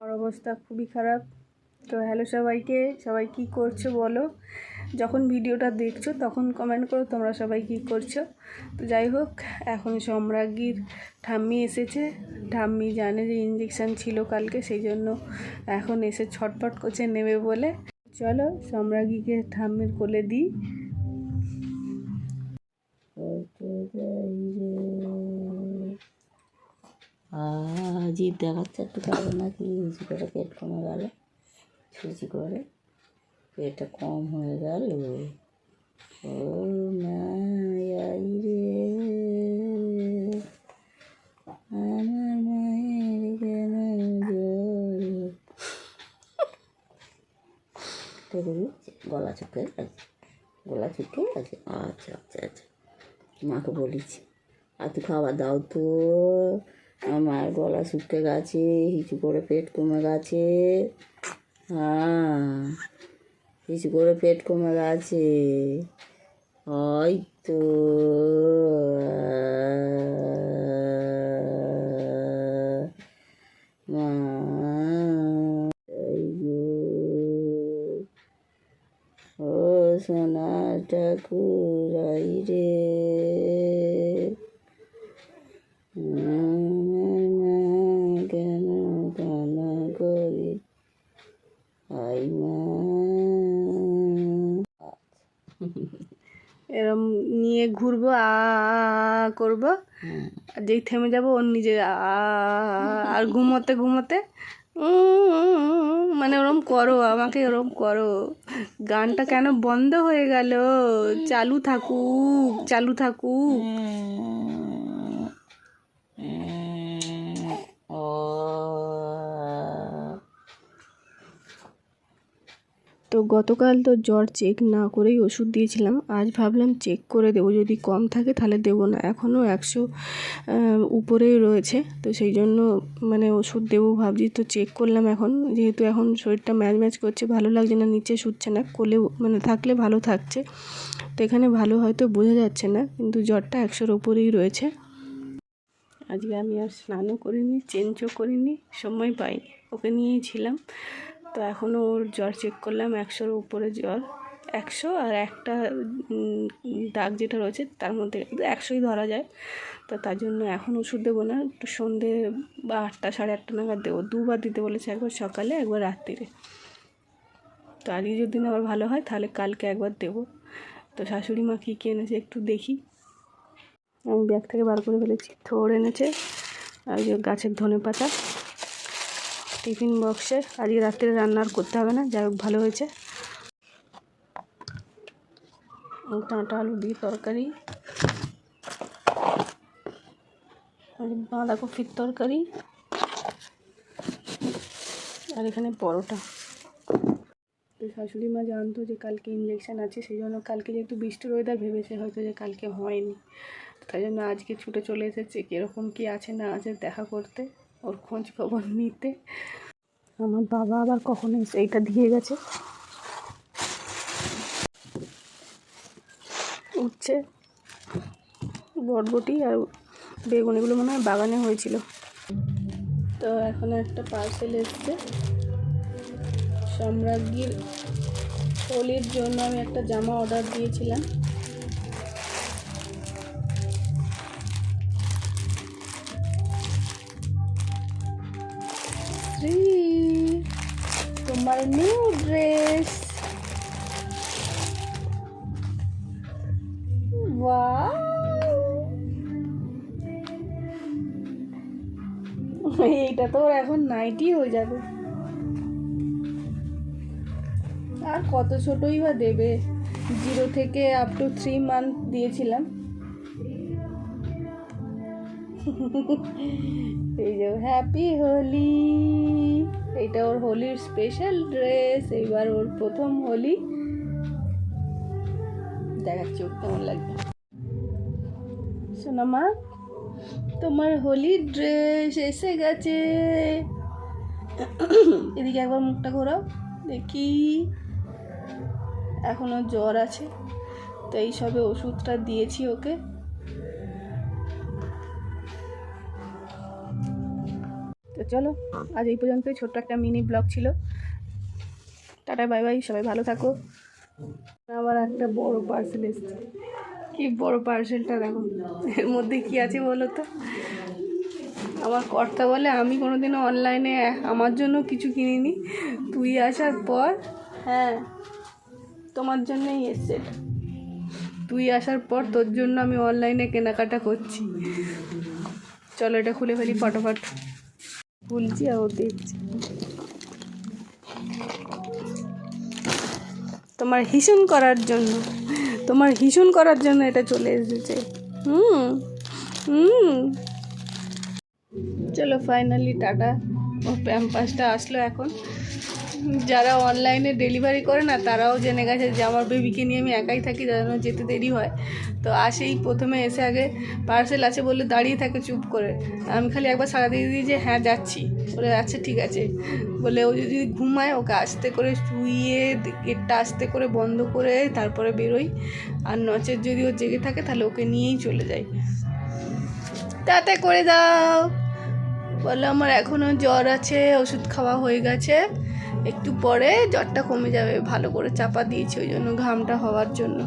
আমার অবস্থা খুবই খারাপ। তো হ্যালো সবাইকে, সবাই কি করছ বলো? যখন ভিডিওটা দেখছ তখন কমেন্ট করো তোমরা সবাই কি করছ। তো যাই হোক, এখন সম্রাজ্ঞীর ঠাম্মি এসেছে। ঠাম্মি জানে যে ইঞ্জেকশান ছিল কালকে, সেই জন্য এখন এসে ছটপট করছে নেবে বলে। চলো সম্রাজ্ঞীকে ঠাম্মির কোলে দিই। জিভ দেখাচ্ছে একটু পারবে না কি হিসি করে পেট কমে গেল হিসি করে। পেটটা কম হয়ে গেল। ও মায়াই রে। আমার মায়ের কেন গলা চুকে আছে? গলা চুকে আছে? আচ্ছা আচ্ছা আচ্ছা। মাকে বলেছি, আর তুই খাবার দাও তো। আমার গলা শুকিয়ে গেছে, হিচু করে পেট কমে গেছে। হ্যাঁ হিচু করে পেট কমে গেছে। ওই তো। মা ও সোনা ঠাকুরাই রে আমার মা কেন কান্না করে আই মা এরম নিয়ে ঘুরবো আ করব। আর যেই থেমে যাব ওর নিজে আ আর ঘুমোতে ঘুমোতে মানে ওরম করো আমাকে ওরম করো। গানটা কেন বন্ধ হয়ে গেল? চালু থাকুক চালু থাকুক। ও তো গতকাল তো জ্বর চেক না করেই ওষুধ দিয়েছিলাম। আজ ভাবলাম চেক করে দেবো। যদি কম থাকে তাহলে দেবো না। এখনও একশো উপরেই রয়েছে। তো সেই জন্য মানে ওষুধ দেবো ভাবছি। তো চেক করলাম এখন। যেহেতু এখন শরীরটা ম্যাচ ম্যাচ করছে, ভালো লাগছে না, নিচে শুচ্ছে না কোলে মানে থাকলে ভালো থাকছে। তো এখানে ভালো হয়তো বোঝা যাচ্ছে না, কিন্তু জ্বরটা একশোর ওপরেই রয়েছে। আজকে আমি আর স্নানও করিনি, চেঞ্জও করিনি, সময় পাইনি। ওকে নিয়েই ছিলাম। তো এখনও ওর জ্বর চেক করলাম, একশোর উপরে জ্বর। একশো আর একটা দাগ যেটা রয়েছে তার মধ্যে একশোই ধরা যায়। তো তার জন্য এখন ওষুধ দেবো না, একটু সন্ধে বা আটটা, সাড়ে আটটা নাগাদ দেবো। দুবার দিতে বলেছে একবার সকালে, একবার রাত্রিরে। তো আজকে যদি আবার ভালো হয়, তাহলে কালকে একবার দেবো। তো শাশুড়ি মা কী কী এনেছে একটু দেখি। আমি ব্যাগ থেকে বার করে ফেলেছি থোড় এনেছে, আর গাছের ধনে পাতা টিফিন বক্সে। আজকে রাত্রে রান্না আর করতে হবে না, যাই হোক ভালো হয়েছে। ডাঁটা আলু দিয়ে তরকারি। আর বাঁধাকপির তরকারি। আর এখানে পরোটা। শাশুড়ি মা জানতো যে কালকে ইঞ্জেকশান আছে, সেই জন্য কালকে যেহেতু বৃষ্টির ওয়েদার ভেবেছে হয়তো যে কালকে হয়নি। তাই জন্য আজকে ছুটে চলে এসেছে, কীরকম কী আছে না আছে দেখা করতে। ওর খোঁজ খবর নিতে। আমার বাবা আবার কখন এইটা দিয়ে গেছে? উঠছে বটবটি আর বেগুন এগুলো মনে হয় বাগানে হয়েছিল। তো এখন একটা পার্সেল এসছে। সম্রাজ্ঞীর হোলির জন্য আমি একটা জামা অর্ডার দিয়েছিলাম। শ্রী তোমার নিউ ড্রেস এইটা তো ওর এখন নাইটি হয়ে যাবে। আর কত ছোটই বা দেবে। জিরো থেকে আপ টু থ্রি মান্থ দিয়েছিলাম। এই যে হ্যাপি হোলি এইটা ওর হোলির স্পেশাল ড্রেস এইবার ওর প্রথম হোলি। দেখাচ্ছি ওর কেমন লাগবে সোনামা তোমার হোলির ড্রেস এসে গেছে। এদিকে একবার মুখটা ঘোরাও, দেখি। এখনও জ্বর আছে তো এই সবে ওষুধটা দিয়েছি ওকে। তো চলো আজ এই পর্যন্তই। ছোট্ট একটা মিনি ব্লগ ছিল। টাটা বাই বাই সবাই ভালো থাকো। আবার একটা বড় পার্সেল এসছে। কি বড় পার্সেলটা দেখো। এর মধ্যে কি আছে বলো তো? আমার কর্তা বলে আমি কোনোদিনও অনলাইনে আমার জন্য কিছু কিনিনি। তুই আসার পর হ্যাঁ তোমার জন্যই এসছে এটা। তুই আসার পর তোর জন্য আমি অনলাইনে কেনাকাটা করছি। চলো এটা খুলে ফেলি ফটোফট। খুলছি আর ও দেখছি। তোমার হিসুন করার জন্য, তোমার হিসুন করার জন্য এটা চলে এসেছে। হুম হুম। চলো ফাইনালি টাটা। ও প্যাম্পাসটা আসলো এখন। যারা অনলাইনে ডেলিভারি করে না, তারাও জেনে গেছে যে আমার বেবিকে নিয়ে আমি একাই থাকি জন্য যেতে দেরি হয়। তো আসেই প্রথমে এসে আগে পার্সেল আছে বলে দাঁড়িয়ে থাকে চুপ করে। আমি খালি একবার সারা দিয়ে দিই যে হ্যাঁ যাচ্ছি। বলে আচ্ছা ঠিক আছে। বলে, ও যদি ঘুমায়, ওকে আস্তে করে শুইয়ে গেটটা আস্তে করে বন্ধ করে তারপরে বেরোই। আর নচের যদি ও জেগে থাকে, তাহলে ওকে নিয়েই চলে যাই। তাতে করে দাও। বলে, আমার এখনও জ্বর আছে, ওষুধ খাওয়া হয়ে গেছে। একটু পরে জ্বরটা কমে যাবে ভালো করে চাপা দিয়েছি ওই জন্য ঘামটা হওয়ার জন্য।